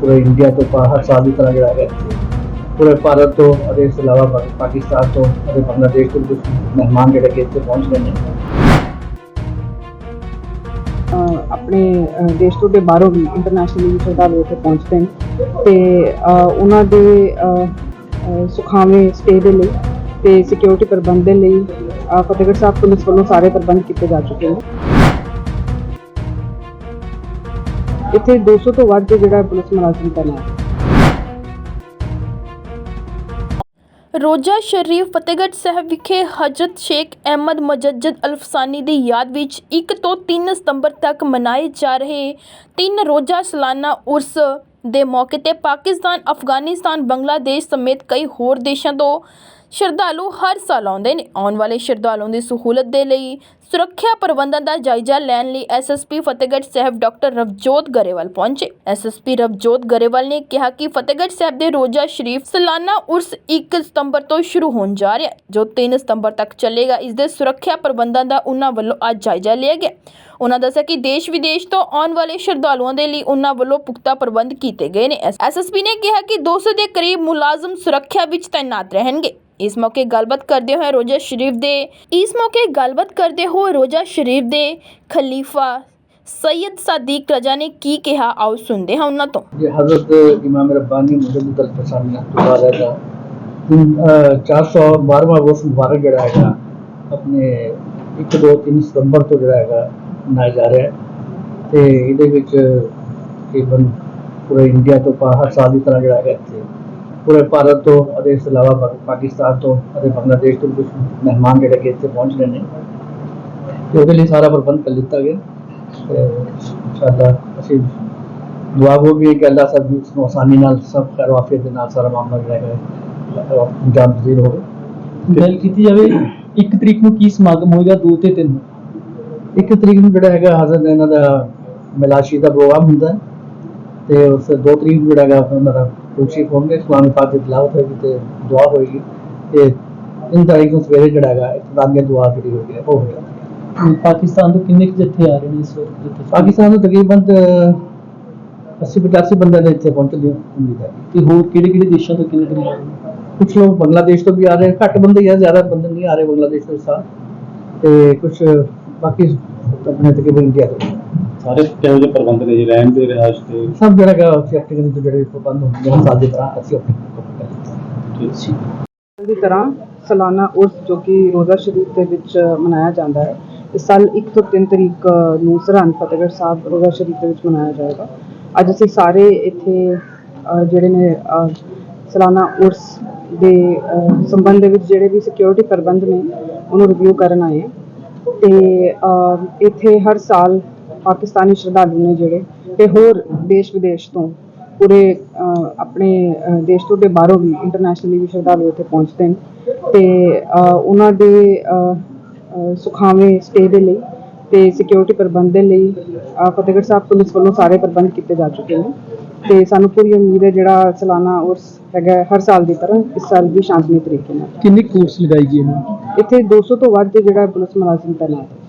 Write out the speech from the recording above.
ਪੂਰੇ ਇੰਡੀਆ ਤੋਂ ਪਾ- ਹਰ ਸਾਲ ਦੀ ਤਰ੍ਹਾਂ ਜਿਹੜਾ ਹੈ ਪੂਰੇ ਭਾਰਤ ਤੋਂ ਅਤੇ ਇਸ ਤੋਂ ਇਲਾਵਾ ਪਾ- ਪਾਕਿਸਤਾਨ ਤੋਂ ਅਤੇ ਬੰਗਲਾਦੇਸ਼ ਤੋਂ ਮਹਿਮਾਨ ਜਿਹੜੇ ਕਿ ਇੱਥੇ ਪਹੁੰਚ ਗਏ ਨੇ। ਆਪਣੇ ਦੇਸ਼ ਤੋਂ ਦੇ ਬਾਹਰੋਂ ਵੀ ਇੰਟਰਨੈਸ਼ਨਲੀ ਸ਼ਰਧਾਲੂ ਇੱਥੇ ਪਹੁੰਚਦੇ ਨੇ। ਤੇ ਉਹਨਾਂ ਦੇ ਅਹ, ਅਹ, ਸੁਖਾਵੇਂ ਸਟੇ ਦੇ ਲਈ ਤੇ ਸਿਕਿਉਰਿਟੀ ਪ੍ਰਬੰਧ ਦੇ ਲਈ ਫਤਿਹਗੜ੍ਹ ਸਾਹਿਬ ਪੁਲਿਸ ਵੱਲੋਂ ਸਾਰੇ ਪ੍ਰਬੰਧ ਕੀਤੇ ਜਾ ਚੁੱਕੇ ਨੇ। ਇੱਥੇ 200 ਤੋਂ ਵੱਧ ਜਿਹੜਾ ਪੁਲਿਸ ਮੁਲਾਜ਼ਮ ਤੈਨਾਤ ਰੋਜ਼ਾ ਸ਼ਰੀਫ ਫਤਿਹਗੜ੍ਹ ਸਾਹਿਬ ਵਿਖੇ ਹਜ਼ਰਤ ਸ਼ੇਖ ਅਹਿਮਦ ਮਜੱਜਦ ਅਲਫਸਾਨੀ ਦੀ ਯਾਦ ਵਿੱਚ 1 ਤੋਂ 3 ਸਤੰਬਰ ਤੱਕ ਮਨਾਏ ਜਾ ਰਹੇ ਤਿੰਨ ਰੋਜ਼ਾ ਸਾਲਾਨਾ ਉਰਸ ਦੇ ਮੌਕੇ ਤੇ ਪਾਕਿਸਤਾਨ, ਅਫਗਾਨਿਸਤਾਨ, ਬੰਗਲਾਦੇਸ਼ ਸਮੇਤ ਕਈ ਹੋਰ ਦੇਸ਼ਾਂ ਤੋਂ ਸ਼ਰਧਾਲੂ ਹਰ ਸਾਲ ਆਉਂਦੇ ਨੇ। ਆਉਣ ਵਾਲੇ ਸ਼ਰਧਾਲੂਆਂ ਦੀ ਸਹੂਲਤ ਦੇ ਲਈ ਸੁਰੱਖਿਆ ਪ੍ਰਬੰਧਾਂ ਦਾ ਜਾਇਜ਼ਾ ਲੈਣ ਲਈ ਐਸਐਸਪੀ ਫਤਿਹਗੜ੍ਹ ਸਾਹਿਬ ਡਾਕਟਰ ਰਵਜੋਤ ਗਰੇਵਾਲ ਪਹੁੰਚੇ। ਐਸਐਸਪੀ ਰਵਜੋਤ ਗਰੇਵਾਲ ਨੇ ਕਿਹਾ ਕਿ ਫਤਿਹਗੜ੍ਹ ਸਾਹਿਬ ਦੇ ਰੋਜ਼ਾ ਸ਼ਰੀਫ ਸਾਲਾਨਾ ਉਰਸ 1 ਸਤੰਬਰ ਤੋਂ ਸ਼ੁਰੂ ਹੋਣ ਜਾ ਰਿਹਾ ਜੋ 3 ਸਤੰਬਰ ਤੱਕ ਚੱਲੇਗਾ, ਇਸ ਦੇ ਸੁਰੱਖਿਆ ਪ੍ਰਬੰਧਾਂ ਦਾ ਉਹਨਾਂ ਵੱਲੋਂ ਅੱਜ ਜਾਇਜ਼ਾ ਲਿਆ ਗਿਆ। ਉਹਨਾਂ ਦੱਸਿਆ ਕਿ ਦੇਸ਼ ਵਿਦੇਸ਼ ਤੋਂ ਆਉਣ ਵਾਲੇ ਸ਼ਰਧਾਲੂਆਂ ਦੇ ਲਈ ਉਹਨਾਂ ਵੱਲੋਂ ਪੁਖਤਾ ਪ੍ਰਬੰਧ ਕੀਤੇ ਗਏ ਨੇ ਐਸਐਸਪੀ ਨੇ ਕਿਹਾ ਕਿ 200 ਦੇ ਕਰੀਬ ਮੁਲਾਜ਼ਮ ਸੁਰੱਖਿਆ ਵਿੱਚ ਤਾਇਨਾਤ ਰਹਿਣਗੇ ਇਸ ਮੌਕੇ ਗੱਲਬਾਤ ਕਰਦੇ ਹੋਏ ਰੋਜ਼ਾ ਸ਼ਰੀਫ ਦੇ ਇਸ ਮੌਕੇ ਗੱਲਬਾਤ ਕਰਦੇ ਹੋਏ ਰੋਜ਼ਾ ਸ਼ਰੀਫ ਦੇ ਖਲੀਫਾ सैयद सदीक रजा ने की कहा आओ सुनते हैं उन्होंने तो ये हज़रत इमाम रब्बानी मुहम्मद चार सौ बारहवा वर्ष मुबारक जड़ा है अपने एक दो तीन सितंबर तो जड़ा है ਮਨਾਇਆ ਜਾ ਰਿਹਾ ਹੈ ਤੇ ਇਹਦੇ ਵਿੱਚ ਤਕਰੀਬਨ ਪੂਰੇ ਇੰਡੀਆ ਤੋਂ ਪਾ- ਹਰ ਸਾਲ ਦੀ ਤਰ੍ਹਾਂ ਜਿਹੜਾ ਹੈਗਾ ਇੱਥੇ ਪੂਰੇ ਭਾਰਤ ਤੋਂ ਅਤੇ ਇਸ ਤੋਂ ਇਲਾਵਾ ਪਾਕਿਸਤਾਨ ਤੋਂ ਅਤੇ ਬੰਗਲਾਦੇਸ਼ ਤੋਂ ਕੁਝ ਮਹਿਮਾਨ ਜਿਹੜੇ ਕਿ ਇੱਥੇ ਪਹੁੰਚ ਰਹੇ ਨੇ ਤੇ ਉਹਦੇ ਲਈ ਸਾਰਾ ਪ੍ਰਬੰਧ ਕਰ ਦਿੱਤਾ ਗਿਆ। ਤੇ ਅਸੀਂ ਦੁਆ ਹੋ ਵੀ ਹੈ ਕਿ ਅੱਲਾਹ ਸਭ ਨੂੰ ਉਸਨੂੰ ਆਸਾਨੀ ਨਾਲ ਸਭ ਖੈਰ ਦੇ ਨਾਲ ਸਾਰਾ ਮਾਮਲਾ ਜਿਹੜਾ ਹੈ ਜਾਨ ਪਜ਼ੀਰ ਹੋਵੇ। ਗੱਲ ਕੀਤੀ ਜਾਵੇ, ਇੱਕ ਤਰੀਕ ਨੂੰ ਕੀ ਸਮਾਗਮ ਹੋਏਗਾ? 2 ਤੇ 3 ਇੱਕ ਤਰੀਕ ਨੂੰ ਜਿਹੜਾ ਹੈਗਾ ਹਜ਼ਰਤ ਇਹਨਾਂ ਦਾ ਮਿਲਾਸ਼ੀ ਦਾ ਪ੍ਰੋਗਰਾਮ ਹੁੰਦਾ ਹੈ ਤੇ ਉਸ ਦੋ ਤਰੀਕ ਨੂੰ ਜਿਹੜਾ ਹੈਗਾ ਉਹਨਾਂ ਦਾ ਤੁਸੀਂ ਹੋਣਗੇ ਇਸਲਾਮੀ ਪਾਕ ਦੀ ਤਲਾਵਤ ਹੋਏਗੀ ਤੇ ਦੁਆ ਹੋਏਗੀ ਤੇ ਤਿੰਨ ਤਾਰੀਖ ਨੂੰ ਸਵੇਰੇ ਜਿਹੜਾ ਹੈਗਾ ਇੱਕ ਇਤਲਾਮੀਆ ਦੁਆ ਜਿਹੜੀ ਹੋ ਗਿਆ ਉਹ ਹੋ ਗਿਆ ਪਾਕਿਸਤਾਨ ਤੋਂ ਕਿੰਨੇ ਜਿੱਥੇ ਆ ਰਹੇ ਨੇ ਇਸ ਵਕਤ ਪਾਕਿਸਤਾਨ ਤੋਂ ਤਕਰੀਬਨ 80 85 ਬੰਦੇ ਦੇ ਇੱਥੇ ਪਹੁੰਚ ਲਿਓ ਉਮੀਦ ਹੈ। ਕਿ ਹੋਰ ਕਿਹੜੇ ਕਿਹੜੇ ਦੇਸ਼ਾਂ ਤੋਂ ਕਿੰਨੇ ਕਿੰਨੇ ਆ ਕੁਝ ਲੋਕ ਬੰਗਲਾਦੇਸ਼ ਤੋਂ ਵੀ ਆ ਰਹੇ ਘੱਟ ਬੰਦੇ ਆ ਜ਼ਿਆਦਾ ਬੰਦੇ ਨਹੀਂ ਆ ਰਹੇ ਬੰਗਲਾਦੇਸ਼ ਤੋਂ ਇਸ ਸਾਲ ਤੇ ਕੁਝ ਬਾਕੀ ਆਪਣੇ ਤਕਰੀਬਨ ਇੰਡੀਆ ਤੋਂ? ਸਾਰੇ ਕਿਹੋ ਜਿਹੇ ਪ੍ਰਬੰਧ ਨੇ ਜੀ? ਰਹਿਣ ਦੇ ਰਿਹਾਇਸ਼ ਦੇ? ਸਭ ਜਿਹੜਾ ਹੈਗਾ ਕੈਟੇਗਰੀ ਤੋਂ ਜਿਹੜੇ ਪ੍ਰਬੰਧ ਹੁੰਦੇ ਨੇ ਸਾਲ ਦੀ ਤਰ੍ਹਾਂ ਅਸੀਂ ਆਪਣੇ ਠੀਕ। ਸੀ ਦੀ ਤਰ੍ਹਾਂ ਸਾਲਾਨਾ ਉਰਸ ਜੋ ਕਿ ਰੋਜ਼ਾ ਸ਼ਰੀਫ ਦੇ ਵਿੱਚ ਮਨਾਇਆ ਜਾਂਦਾ ਹੈ ਇਸ ਸਾਲ 1 ਤੋਂ 3 ਤਰੀਕ ਨੂੰ ਸਰਹੰਦ ਫਤਿਹਗੜ੍ਹ ਸਾਹਿਬ ਰੋਜ਼ਾ ਸ਼ਰੀਫ ਦੇ ਵਿੱਚ ਮਨਾਇਆ ਜਾਏਗਾ। ਅੱਜ ਅਸੀਂ ਸਾਰੇ ਇੱਥੇ ਜਿਹੜੇ ਨੇ ਸਾਲਾਨਾ ਉਰਸ ਦੇ ਸੰਬੰਧ ਦੇ ਵਿੱਚ ਜਿਹੜੇ ਵੀ ਸਿਕਿਉਰਿਟੀ ਪ੍ਰਬੰਧ ਨੇ ਉਹਨੂੰ ਰਿਵਿਊ ਕਰਨ ਆਏ ਹਾਂ। ਤੇ ਅਹ, ਇੱਥੇ ਹਰ ਸਾਲ ਪਾਕਿਸਤਾਨੀ ਸ਼ਰਧਾਲੂ ਨੇ ਜਿਹੜੇ ਤੇ ਹੋਰ ਦੇਸ਼ ਵਿਦੇਸ਼ ਤੋਂ ਪੂਰੇ ਅਹ, ਆਪਣੇ ਅਹ, ਦੇਸ਼ ਤੋਂ ਦੇ ਬਾਹਰੋਂ ਵੀ ਇੰਟਰਨੈਸ਼ਨਲੀ ਵੀ ਸ਼ਰਧਾਲੂ ਇੱਥੇ ਪਹੁੰਚਦੇ ਨੇ ਤੇ ਅਹ, ਉਹਨਾਂ ਦੇ ਅਹ, ਅਹ, ਸੁਖਾਵੇਂ ਸਟੇ ਦੇ ਲਈ ਤੇ ਸਿਕਿਉਰਿਟੀ ਪ੍ਰਬੰਧ ਦੇ ਲਈ ਅਹ, ਫਤਿਹਗੜ੍ਹ ਸਾਹਿਬ ਪੁਲਿਸ ਵੱਲੋਂ ਸਾਰੇ ਪ੍ਰਬੰਧ ਕੀਤੇ ਜਾ ਚੁੱਕੇ ਨੇ ਤੇ ਸਾਨੂੰ ਪੂਰੀ ਉਮੀਦ ਹੈ ਜਿਹੜਾ ਸਾਲਾਨਾ ਉਰਸ ਹੈਗਾ ਹੈ, ਹਰ ਸਾਲ ਦੀ ਤਰ੍ਹਾਂ ਇਸ ਸਾਲ ਵੀ ਸ਼ਾਂਤਮਈ ਤਰੀਕੇ ਨਾਲ। ਕਿੰਨੇ ਕੋਰਸ ਲਗਾਈ ਗਈ ਇਹਨੂੰ ਇੱਥੇ 200 ਤੋਂ ਵੱਧ ਜਿਹੜਾ ਪੁਲਿਸ ਮੁਲਾਜ਼ਮ ਤੈਨਾਤ ਹੈ।